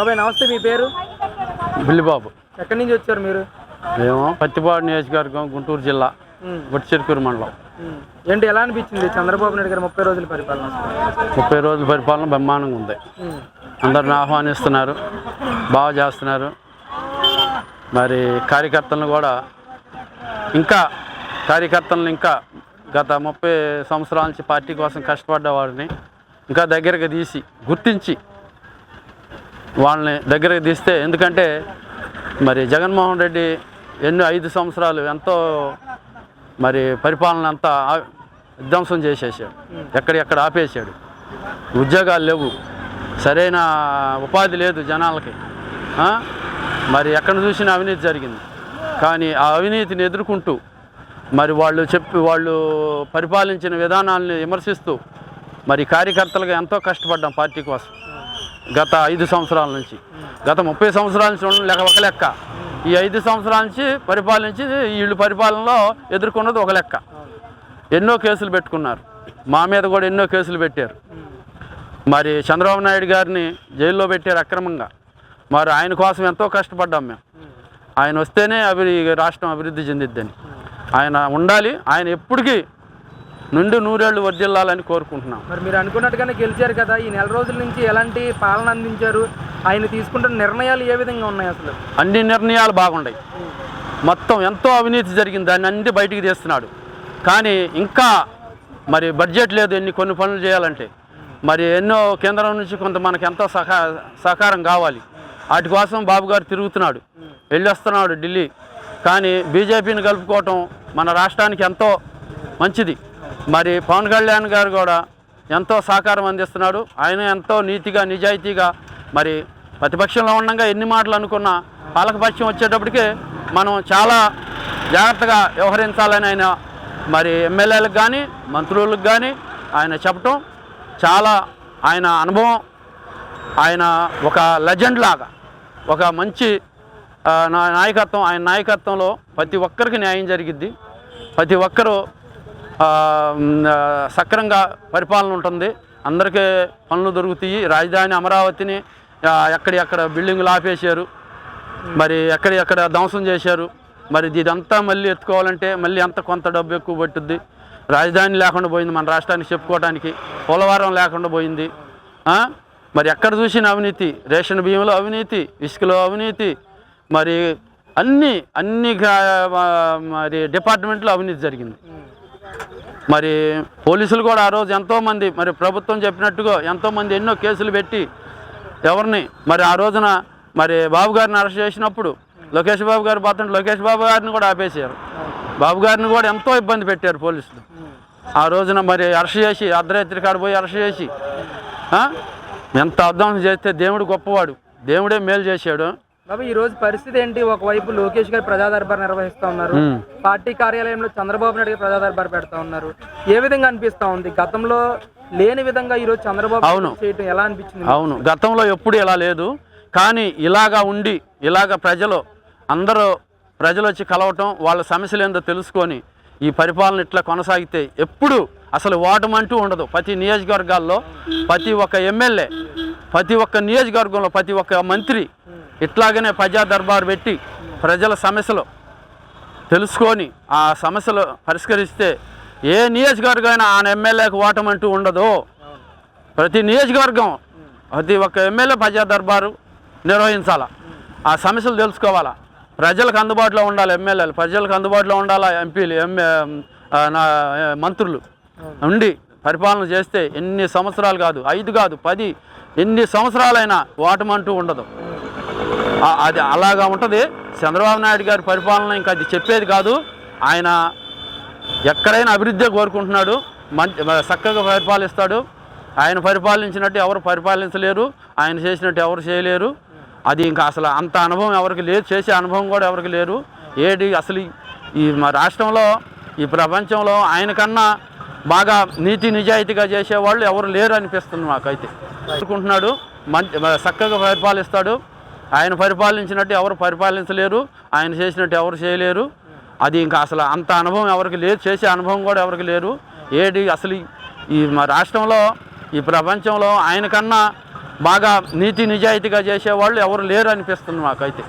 బాబాయ్ నమస్తే మీ పేరు? బుల్లిబాబు. ఎక్కడి నుంచి వచ్చారు మీరు? మేము పత్తిపాడు నియోజకవర్గం గుంటూరు జిల్లా ఉమ్, బొట్టిచెరుకూరు మండలం. ఏంటి ఎలా అనిపించింది చంద్రబాబు నాయుడు గారు ముప్పై రోజుల పరిపాలన? ముప్పై రోజుల పరిపాలన బ్రహ్మాండంగా ఉంది. అందరిని ఆహ్వానిస్తున్నారు బాగా చేస్తున్నారు. మరి కార్యకర్తలను కూడా ఇంకా కార్యకర్తలను ఇంకా గత ముప్పై సంవత్సరాల నుంచి పార్టీ కోసం కష్టపడ్డ వారిని ఇంకా దగ్గరకు తీసి గుర్తించి వాళ్ళని దగ్గరికి తీస్తే ఎందుకంటే మరి జగన్మోహన్ రెడ్డి ఎన్నో ఐదు సంవత్సరాలు ఎంతో మరి పరిపాలన అంతా విధ్వంసం చేసేసాడు. ఎక్కడెక్కడ ఆపేశాడు. ఉద్యోగాలు లేవు. సరైన ఉపాధి లేదు జనాలకి. మరి ఎక్కడ చూసినా అవినీతి జరిగింది. కానీ ఆ అవినీతిని ఎదుర్కొంటూ మరి వాళ్ళు చెప్పి వాళ్ళు పరిపాలించిన విధానాలను విమర్శిస్తూ మరి కార్యకర్తలుగా ఎంతో కష్టపడ్డాం పార్టీ కోసం. గత ఐదు సంవత్సరాల నుంచి. గత ముప్పై సంవత్సరాల నుంచి ఉండడం లెక్క ఒక లెక్క. ఈ ఐదు సంవత్సరాల నుంచి పరిపాలించి వీళ్ళు పరిపాలనలో ఎదుర్కొన్నది ఒక లెక్క. ఎన్నో కేసులు పెట్టుకున్నారు. మా మీద కూడా ఎన్నో కేసులు పెట్టారు. మరి చంద్రబాబు నాయుడు గారిని జైల్లో పెట్టారు అక్రమంగా. మరి ఆయన కోసం ఎంతో కష్టపడ్డాం మేము. ఆయన వస్తేనే అభి రాష్ట్రం అభివృద్ధి చెందిద్దని. ఆయన ఉండాలి. ఆయన ఎప్పటికీ నుండి నూరేళ్ళు వర్దిల్లాలని కోరుకుంటున్నాం. మరి మీరు అనుకున్నట్టుగానే గెలిచారు కదా ఈ నెల రోజుల నుంచి ఎలాంటి పాలన అందించారు? ఆయన తీసుకుంటున్న నిర్ణయాలు ఏ విధంగా ఉన్నాయి అసలు? అన్ని నిర్ణయాలు బాగున్నాయి మొత్తం ఎంతో అవినీతి జరిగింది దాన్ని అన్ని బయటికి తీస్తున్నాడు. కానీ ఇంకా మరి బడ్జెట్ లేదు ఎన్ని కొన్ని పనులు చేయాలంటే. మరి ఎన్నో కేంద్రం నుంచి కొంత మనకి ఎంతో సహా సహకారం కావాలి. వాటి కోసం బాబు గారు తిరుగుతున్నాడు. వెళ్ళొస్తున్నాడు ఢిల్లీ. కానీ బీజేపీని కలుపుకోవటం మన రాష్ట్రానికి ఎంతో మంచిది. మరి పవన్ కళ్యాణ్ గారు కూడా ఎంతో సహకారం అందిస్తున్నాడు. ఆయన ఎంతో నీతిగా నిజాయితీగా మరి ప్రతిపక్షంలో ఉండగా ఎన్ని మాటలు అనుకున్నా పాలకపక్షం వచ్చేటప్పటికే మనం చాలా జాగ్రత్తగా వ్యవహరించాలని ఆయన మరి ఎమ్మెల్యేలకు కానీ మంత్రులకు కానీ ఆయన చెప్పటం చాలా ఆయన అనుభవం. ఆయన ఒక లెజెండ్ లాగా ఒక మంచి నా- నాయకత్వం ఆయన నాయకత్వంలో ప్రతి ఒక్కరికి న్యాయం జరిగిద్ది. ప్రతి ఒక్కరూ సక్రంగా పరిపాలన ఉంటుంది. అందరికీ పనులు దొరుకుతాయి. రాజధాని అమరావతిని ఎక్కడెక్కడ బిల్డింగులు ఆపేశారు. మరి ఎక్కడెక్కడ ధ్వంసం చేశారు. మరి ఇదంతా మళ్ళీ ఎత్తుకోవాలంటే మళ్ళీ అంత కొంత డబ్బు ఎక్కువ పట్టుద్ది. రాజధాని లేకుండా పోయింది మన రాష్ట్రానికి చెప్పుకోవడానికి పోలవరం లేకుండా పోయింది. మరి ఎక్కడ చూసిన అవినీతి. రేషన్ బియ్యంలో అవినీతి ఇసుకలో అవినీతి. మరి అన్ని అన్ని మరి డిపార్ట్మెంట్లో అవినీతి జరిగింది. మరి పోలీసులు కూడా ఆ రోజు ఎంతోమంది మరి ప్రభుత్వం చెప్పినట్టుగా ఎంతోమంది ఎన్నో కేసులు పెట్టి ఎవరిని మరి ఆ రోజున మరి బాబు గారిని అరెస్ట్ చేసినప్పుడు లోకేష్ బాబు గారు పోతుంటే లోకేష్ బాబు గారిని కూడా ఆపేశారు. బాబు గారిని కూడా ఎంతో ఇబ్బంది పెట్టారు పోలీసులు. ఆ రోజున మరి అరెస్ట్ చేసి అర్ధరాత్రి కాడ పోయి అరెస్ట్ చేసి ఎంత అర్థం చేస్తే దేవుడు గొప్పవాడు. దేవుడే మేలు చేశాడు. బాబు ఈ రోజు పరిస్థితి ఏంటి? ఒకవైపు లోకేష్ గారు ప్రజా దర్బార్ నిర్వహిస్తా ఉన్నారు. పార్టీ కార్యాలయంలో చంద్రబాబు నాయుడు గారు ప్రజా దర్బార్ పెడతా ఉన్నారు. ఏ విధంగా అనిపిస్తా ఉంది? గతంలో లేని విధంగా ఈ రోజు చంద్రబాబు అవును. చేయటం ఎలా అనిపించింది అవును. గతంలో ఎప్పుడు ఇలా లేదు. కానీ ఇలాగా ఉండి ఇలాగ ప్రజలు అందరూ ప్రజలు వచ్చి కలవటం వాళ్ళ సమస్యలు ఏందో తెలుసుకొని ఈ పరిపాలన ఇట్లా కొనసాగితే ఎప్పుడు అసలు ఓటమంటూ ఉండదు. ప్రతి నియోజకవర్గాల్లో ప్రతి ఒక్క ఎమ్మెల్యే ప్రతి ఒక్క నియోజకవర్గంలో ప్రతి ఒక్క మంత్రి ఇట్లాగనే ప్రజా దర్బారు పెట్టి ప్రజల సమస్యలు తెలుసుకొని ఆ సమస్యలు పరిష్కరిస్తే ఏ నియోజకవర్గమైనా ఆయన ఎమ్మెల్యేకి ఓటమంటూ ఉండదు. ప్రతి నియోజకవర్గం ప్రతి ఒక్క ఎమ్మెల్యే ప్రజా దర్బారు నిర్వహించాలా. ఆ సమస్యలు తెలుసుకోవాలా. ప్రజలకు అందుబాటులో ఉండాలి ఎమ్మెల్యేలు. ప్రజలకు అందుబాటులో ఉండాలా ఎంపీలు ఎంఏ నా మంత్రులు. ఉండి పరిపాలన చేస్తే ఎన్ని సంవత్సరాలు కాదు ఐదు కాదు పది ఎన్ని సంవత్సరాలైనా ఓటమంటూ ఉండదు. అది అలాగా ఉంటుంది. చంద్రబాబు నాయుడు గారి పరిపాలన ఇంకా అది చెప్పేది కాదు. ఆయన ఎక్కడైనా అభివృద్ధి కోరుకుంటున్నాడు. మంచి చక్కగా పరిపాలిస్తాడు. ఆయన పరిపాలించినట్టు ఎవరు పరిపాలించలేరు. ఆయన చేసినట్టు ఎవరు చేయలేరు. అది ఇంకా అసలు అంత అనుభవం ఎవరికి లేదు. చేసే అనుభవం కూడా ఎవరికి లేరు. ఏడి అసలు ఈ మా రాష్ట్రంలో ఈ ప్రపంచంలో ఆయనకన్నా బాగా నీతి నిజాయితీగా చేసేవాళ్ళు ఎవరు లేరు అనిపిస్తుంది మాకైతే. కోరుకుంటున్నాడు. మంచి చక్కగా పరిపాలిస్తాడు. ఆయన పరిపాలించినట్టు ఎవరు పరిపాలించలేరు ఆయన చేసినట్టు ఎవరు చేయలేరు. అది ఇంకా అసలు అంత అనుభవం ఎవరికి లేదు చేసే అనుభవం కూడా ఎవరికి లేరు ఏడి అసలు ఈ మా రాష్ట్రంలో ఈ ప్రపంచంలో ఆయనకన్నా బాగా నీతి నిజాయితీగా చేసేవాళ్ళు ఎవరు లేరు అనిపిస్తుంది మాకైతే.